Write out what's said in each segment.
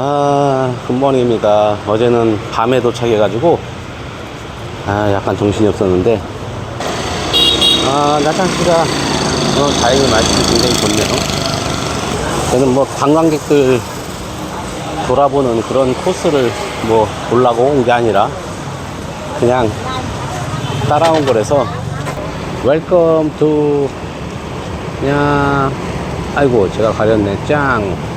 아, 굿모닝입니다. 어제는 밤에 도착해가지고, 아, 약간 정신이 없었는데, 아, 나창씨가, 어, 다행히 말씀이 굉장히 좋네요. 저는 뭐, 관광객들 돌아보는 그런 코스를 뭐, 보려고 온 게 아니라, 그냥 따라온 거라서, 웰컴 투, 야, 아이고, 제가 가렸네. 짱.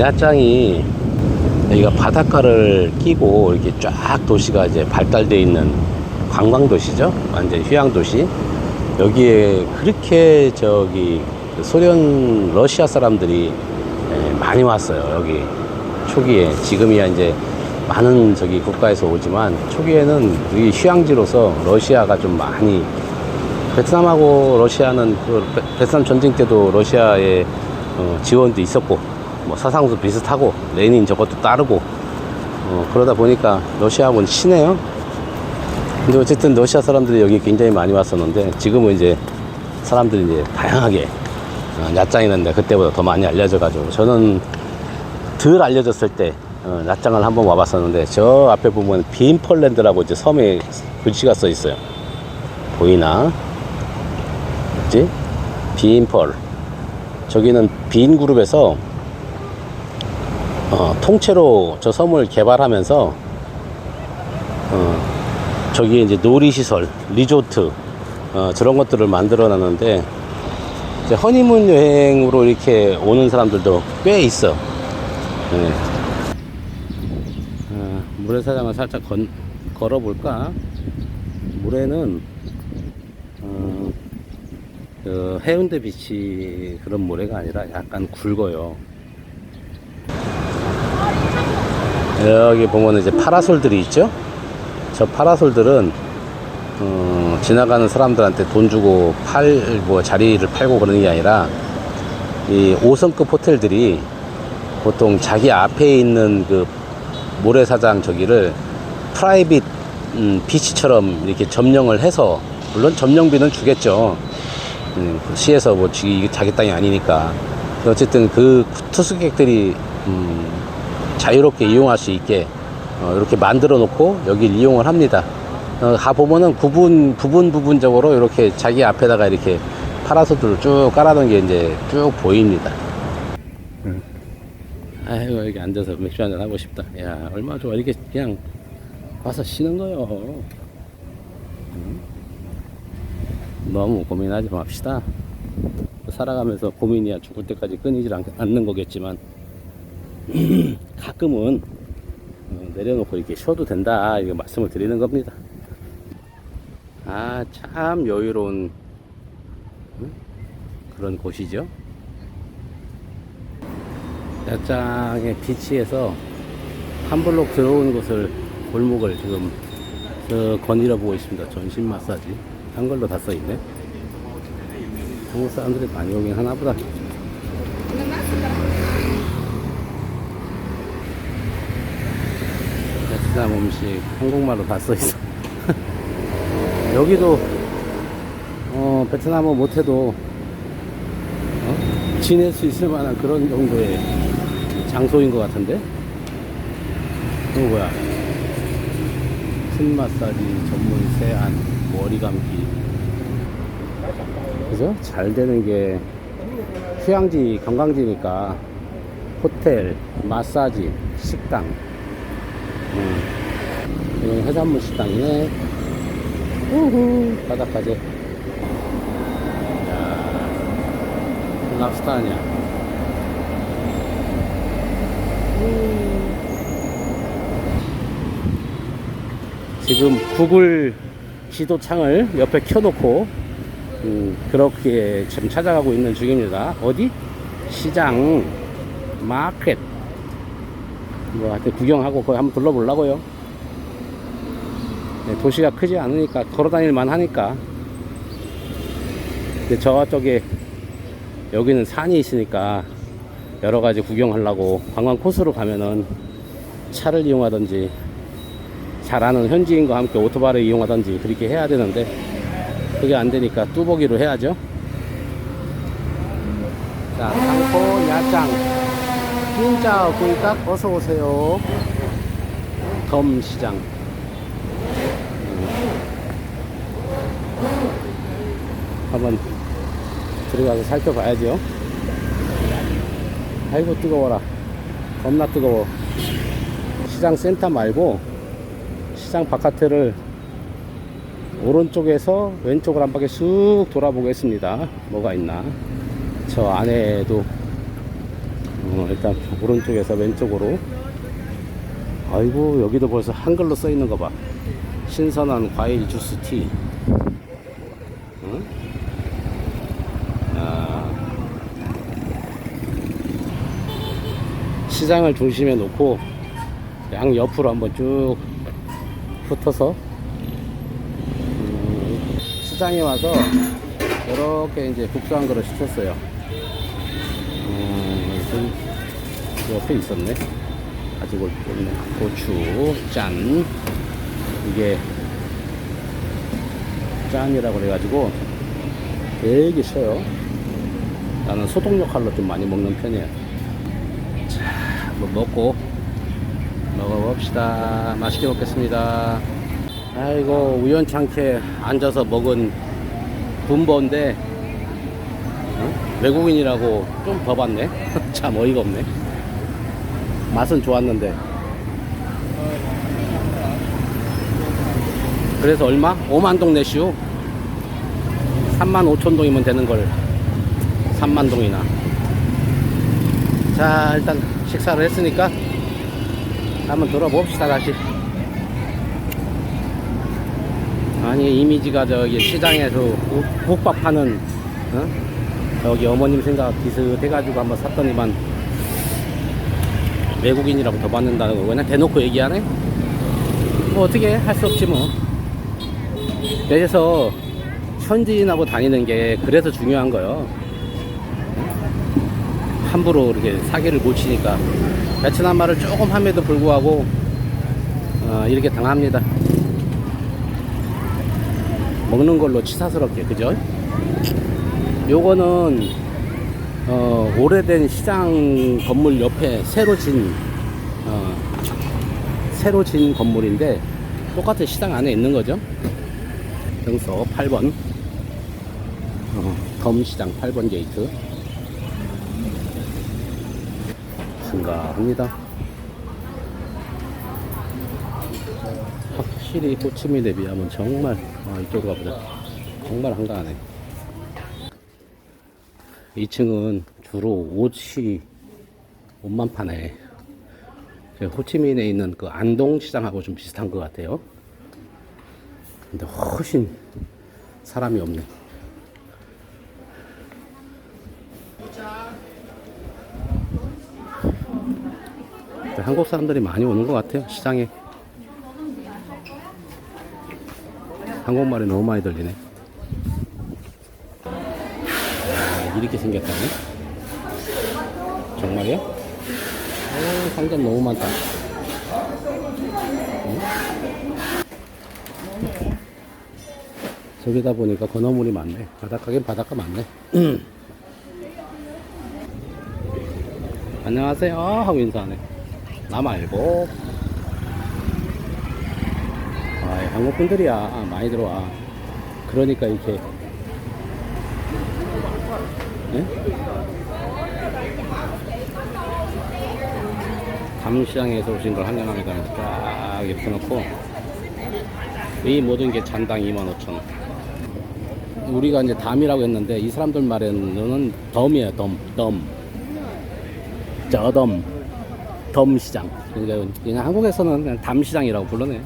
야짱이 여기가 바닷가를 끼고 이렇게 쫙 도시가 이제 발달돼 있는 관광 도시죠. 완전 휴양 도시. 여기에 그렇게 저기 그 소련 러시아 사람들이 예, 많이 왔어요. 여기 초기에 지금이야 이제 많은 저기 국가에서 오지만 초기에는 이 휴양지로서 러시아가 좀 많이 베트남하고 러시아는 그 베- 베트남 전쟁 때도 러시아의 어, 지원도 있었고 뭐 사상도 비슷하고 레닌 저것도 따르고 어, 그러다 보니까 러시아하고는 친해요. 근데 어쨌든 러시아 사람들이 여기 굉장히 많이 왔었는데 지금은 이제 사람들이 이제 다양하게 어, 야짱이 는데 그때보다 더 많이 알려져 가지고 저는 덜 알려졌을 때 어, 야짱을 한번 와봤었는데 저 앞에 보면 빈폴랜드라고 이제 섬에 글씨가 써 있어요. 보이나? 뭐지? 빈펄. 저기는 빈 그룹에서 어, 통째로 저 섬을 개발하면서 어, 저기에 이제 놀이시설, 리조트 어, 저런 것들을 만들어 놨는데 이제 허니문 여행으로 이렇게 오는 사람들도 꽤 있어. 네. 어, 모래사장을 살짝 건, 걸어볼까? 모래는 어, 그 해운대 비치 그런 모래가 아니라 약간 굵어요. 여기 보면 이제 파라솔들이 있죠? 저 파라솔들은 어, 지나가는 사람들한테 돈 주고 팔, 뭐 자리를 팔고 그러는 게 아니라 이 5성급 호텔들이 보통 자기 앞에 있는 그 모래사장 저기를 프라이빗 음, 비치처럼 이렇게 점령을 해서 물론 점령비는 주겠죠. 음, 그 시에서 뭐 자기 땅이 아니니까. 어쨌든 그 투숙객들이 음, 자유롭게 이용할 수 있게 어, 이렇게 만들어 놓고 여기를 이용을 합니다. 어, 가 보면은 부분 부분 부분적으로 이렇게 자기 앞에다가 이렇게 파라솔들을 쭉 깔아놓은 게 이제 쭉 보입니다. 아이고 여기 앉아서 맥주 한잔 하고 싶다. 야 얼마나 좋아 이렇게 그냥 와서 쉬는 거요. 응? 너무 고민하지 맙시다. 살아가면서 고민이야 죽을 때까지 끊이질 않, 않는 거겠지만 가끔은 어, 내려놓고 이렇게 쉬어도 된다 이거 말씀을 드리는 겁니다. 아 참 여유로운 응? 그런 곳이죠. 야짱의 비치에서 한 블록 들어오는 곳을 골목을 지금 저 거닐어 보고 있습니다. 전신 마사지 한글로 다 써 있네. 한국 사람들이 많이 오긴 하나 보다. 베트남 음식 한국말로 다 써 있어. 여기도 어, 베트남어 못해도 어? 지낼 수 있을 만한 그런 정도의 장소인 것 같은데? 이거 뭐야? 신 마사지 전문 세안 머리 감기 그죠? 잘 되는 게 휴양지 관광지니까 호텔 마사지 식당 음. 이건 해산물 식당이네 우후 바닷가재 랍스타 아니야 지금 구글 지도창을 옆에 켜놓고 음, 그렇게 지금 찾아가고 있는 중입니다. 어디? 시장, 마켓. 뭐 하여튼 구경하고 거기 한번 둘러보려고요. 네, 도시가 크지 않으니까 걸어다닐 만 하니까. 근데 저쪽에 여기는 산이 있으니까 여러 가지 구경하려고 관광 코스로 가면은 차를 이용하든지 잘 아는 현지인과 함께 오토바이를 이용하든지 그렇게 해야 되는데 그게 안 되니까 뚜벅이로 해야죠. 자, 상포 야장. 진짜 구이각 어서 오세요. 덤시장. 한번 들어가서 살펴봐야죠. 아이고 뜨거워라. 겁나 뜨거워. 시장 센터 말고 시장 바깥을 오른쪽에서 왼쪽으로 한 바퀴 쑥 돌아보겠습니다. 뭐가 있나. 저 안에도 어, 일단 오른쪽에서 왼쪽으로 아이고 여기도 벌써 한글로 써 있는 거 봐. 신선한 과일 주스 티. 시장을 중심에 놓고 양 옆으로 한번 쭉 흩어서 음, 시장에 와서 이렇게 이제 국수 한 그릇 시켰어요. 음, 그 옆에 있었네. 가지고 있네. 고추, 짠. 이게 짠이라고 그래가지고 되게 쉬어요. 나는 소독력 칼로 좀 많이 먹는 편이에요. 자, 한번 먹고 먹어봅시다. 맛있게 먹겠습니다. 아이고, 우연찮게 앉아서 먹은 분보인데, 어? 외국인이라고 좀 더 봤네. 참 어이가 없네. 맛은 좋았는데. 그래서 얼마? 5만 동 내시오. 3만 5천 동이면 되는 걸 3만 동이나. 자, 일단 식사를 했으니까 한번 돌아봅시다, 다시. 아니, 이미지가 저기 시장에서 국- 국밥 파는, 어? 저기 어머님 생각 비슷해가지고 한번 샀더니만 외국인이라고 더 받는다는 거 그냥 대놓고 얘기하네? 뭐 어떻게 할 수 없지 뭐. 그래서 현지인하고 다니는 게 그래서 중요한 거요. 함부로 이렇게 사기를 못 치니까 베트남 말을 조금 함에도 불구하고 어, 이렇게 당합니다. 먹는 걸로 치사스럽게 그죠? 요거는 어, 오래된 시장 건물 옆에 새로 진 어, 새로 진 건물인데 똑같은 시장 안에 있는 거죠. 등서 8번 어, 덤시장 8번 게이트 한가합니다. 확실히 호치민에 비하면 정말 아, 이쪽으로 가보자. 정말 한가하네. 2층은 주로 옷이 옷만 파네. 저 호치민에 있는 그 안동 시장하고 좀 비슷한 것 같아요. 근데 훨씬 사람이 없네. 한국 사람들이 많이 오는 것 같아요, 시장에. 한국말이 너무 많이 들리네. 아, 이렇게 생겼다네. 정말이야? 오, 상점 너무 많다. 응? 저기다 보니까 건어물이 많네. 바닷가긴 바닷가 많네. 안녕하세요 하고 인사하네. 나 말고. 아, 한국 분들이야. 아, 많이 들어와. 그러니까 이렇게. 예? 담시장에서 오신 걸 한정합니다. 쫙 이렇게 놓고. 이 모든 게 잔당 25,000원. 우리가 이제 담이라고 했는데 이 사람들 말에는 덤이에요. 덤, 덤. 저덤. 덤시장. 그러니까 그냥 한국에서는 그냥 담시장이라고 불러네.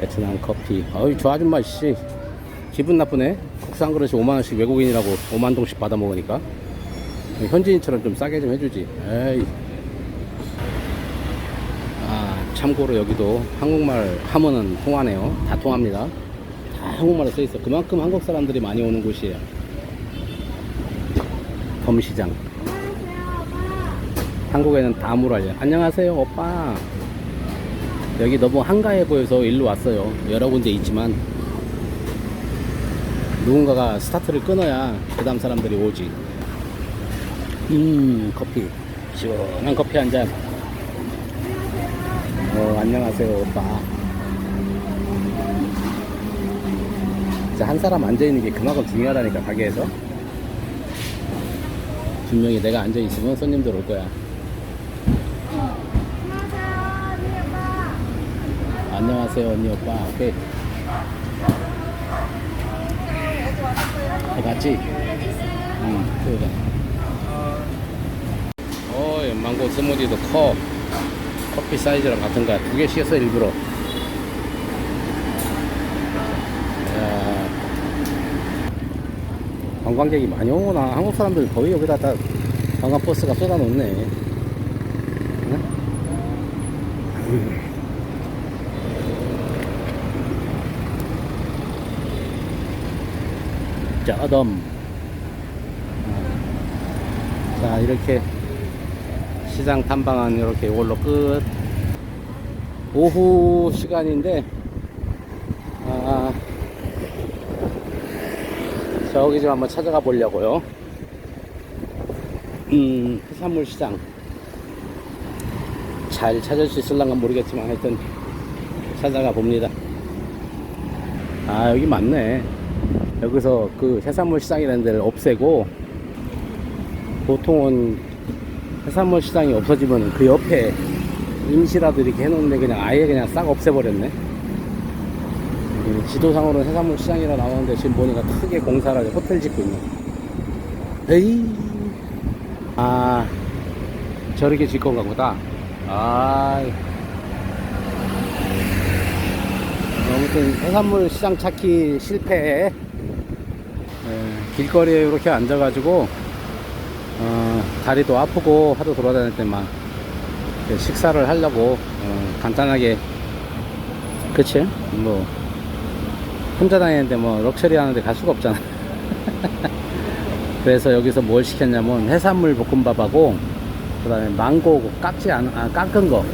베트남 커피. 어이, 저 아줌마, 씨. 기분 나쁘네. 국산 그릇이 5만원씩 외국인이라고 5만 동씩 받아 먹으니까. 현지인처럼 좀 싸게 좀 해주지. 에이. 아, 참고로 여기도 한국말 하면은 통하네요. 다 통합니다. 다 한국말로 써 있어. 그만큼 한국 사람들이 많이 오는 곳이에요. 범시장. 한국에는 다물 알려. 안녕하세요, 오빠. 여기 너무 한가해 보여서 일로 왔어요. 여러 군데 있지만 누군가가 스타트를 끊어야 그 다음 사람들이 오지. 음, 커피. 시원한 커피 한 잔. 어, 안녕하세요, 오빠. 한 사람 앉아있는 게 그만큼 중요하다니까, 가게에서. 분명히 내가 앉아있으면 손님들 올 거야. 안녕하세요, 언니, 오빠. 오케이. 다 같이? 응, 그러자. 어, 이 망고 스무디도 커. 커피 사이즈랑 같은 거야. 두개 시켰어, 일부러. 관광객이 많이 오구나. 한국 사람들 거의 여기다 다 관광버스가 쏟아놓네. 응? 짜덤. 자, 이렇게 시장 탐방은 이렇게 이걸로 끝. 오후 시간인데, 아, 저기 좀 한번 찾아가 보려고요. 음, 해산물 시장. 잘 찾을 수 있을랑가 모르겠지만 하여튼 찾아가 봅니다. 아, 여기 맞네. 여기서 그 해산물 시장이라는 데를 없애고 보통은 해산물 시장이 없어지면 그 옆에 임시라도 이렇게 해놓는데 그냥 아예 그냥 싹 없애버렸네. 음, 지도상으로는 해산물 시장이라 나오는데 지금 보니까 크게 공사를 하고 호텔 짓고 있네. 에이. 아, 저렇게 짓 건가 보다. 아. 아무튼 해산물 시장 찾기 실패. 예, 길거리에 이렇게 앉아가지고 어, 다리도 아프고 하도 돌아다닐 때만 식사를 하려고 어, 간단하게 그치? 뭐 혼자 다니는데 뭐 럭셔리 하는데 갈 수가 없잖아 그래서 여기서 뭘 시켰냐면 해산물 볶음밥하고 그 다음에 망고 깎지 않, 아, 깎은 거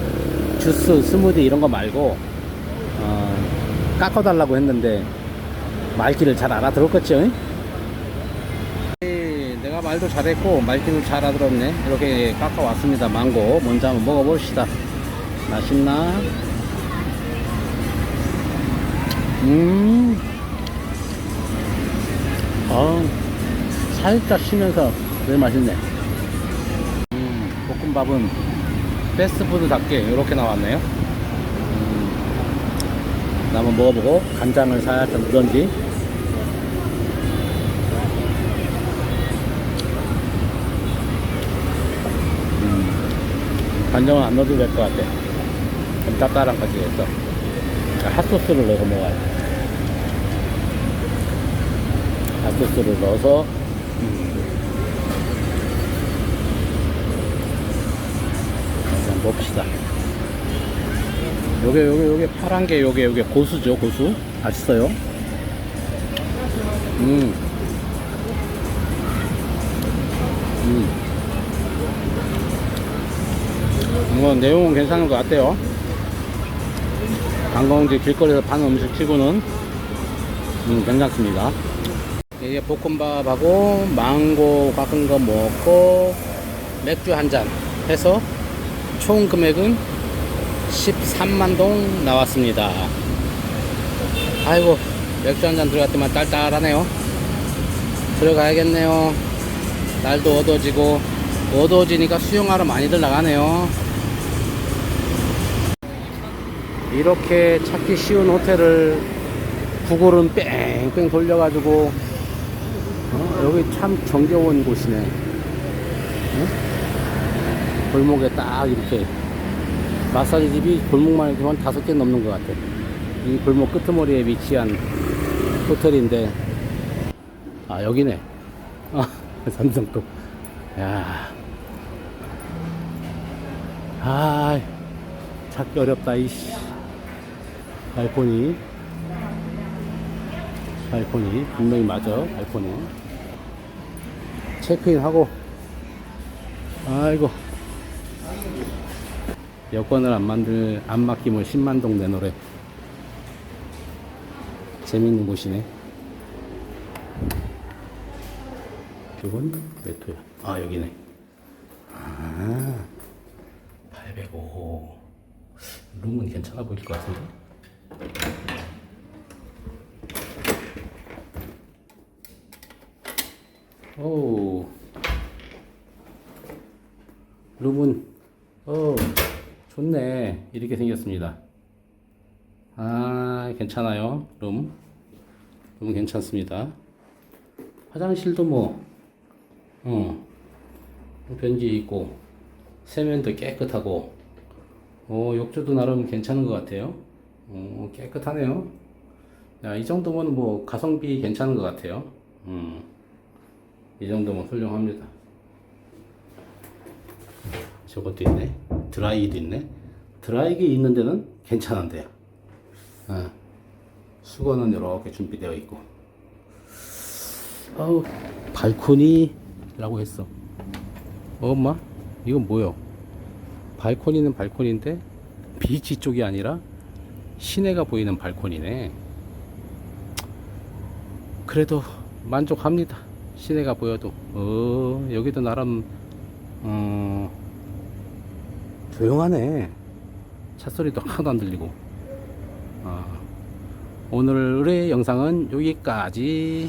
주스 스무디 이런 거 말고 어, 깎아달라고 했는데 말귀를 잘 알아들었겠죠? 예, 내가 말도 잘했고 말귀를 잘 알아들었네 이렇게 깎아왔습니다 망고 먼저 한번 먹어봅시다 맛있나? 음, 아, 살짝 쉬면서 되게 맛있네. 음, 볶음밥은 패스트푸드답게 이렇게 나왔네요. 음, 한번 먹어보고 간장을 살짝 넣던지. 간장은 안 넣어도 될 것 같아. 좀 짭짤한 까지 해서. 핫소스를 넣어서 먹어야 돼. 핫소스를 넣어서 한번 봅시다. 요게 요게 요게 파란 게 요게 요게 고수죠 고수 맛있어요. 음. 음. 이거 내용은 괜찮은 것 같아요. 관광지 길거리에서 파는 음식 치고는 음, 괜찮습니다. 이게 볶음밥하고 망고 깎은 거 먹고 맥주 한 잔 해서 총 금액은 13만 동 나왔습니다. 아이고 맥주 한 잔 들어갔더만 딸딸하네요. 들어가야겠네요. 날도 어두워지고 어두워지니까 수영하러 많이들 나가네요. 이렇게 찾기 쉬운 호텔을 구글은 뺑뺑 돌려가지고 어? 여기 참 정겨운 곳이네 어? 골목에 딱 이렇게 마사지 집이 골목만 해도 한 다섯 개 넘는 것 같아 이 골목 끄트머리에 위치한 호텔인데 아 여기네 아 삼성도 야 아, 찾기 어렵다, 이씨. 발코니. 발코니. 분명히 맞아, 발코니. 체크인 하고, 아이고. 여권을 안 만들, 안 맡기면 10만동 내 노래. 재밌는 곳이네. 이건 메토야. 아, 여기네. 아, 805. 룸은 괜찮아 보일 것 같은데? 오, 룸은, 어, 좋네. 이렇게 생겼습니다. 아, 괜찮아요. 룸. 룸은 괜찮습니다. 화장실도 뭐, 어, 변기 있고, 세면도 깨끗하고, 어, 욕조도 나름 괜찮은 것 같아요. 어, 깨끗하네요. 야, 이 정도면 뭐, 가성비 괜찮은 것 같아요. 음, 이 정도면 훌륭합니다. 저것도 있네. 드라이기도 있네. 드라이기 있는 데는 괜찮은데요. 아, 수건은 이렇게 준비되어 있고. 아우, 발코니라고 했어. 어, 엄마? 이건 뭐요? 발코니는 발코니인데, 비치 쪽이 아니라 시내가 보이는 발코니네. 그래도 만족합니다. 시내가 보여도. 어, 여기도 나름, 어, 조용하네. 차 소리도 하나도 안 들리고. 아, 오늘의 영상은 여기까지.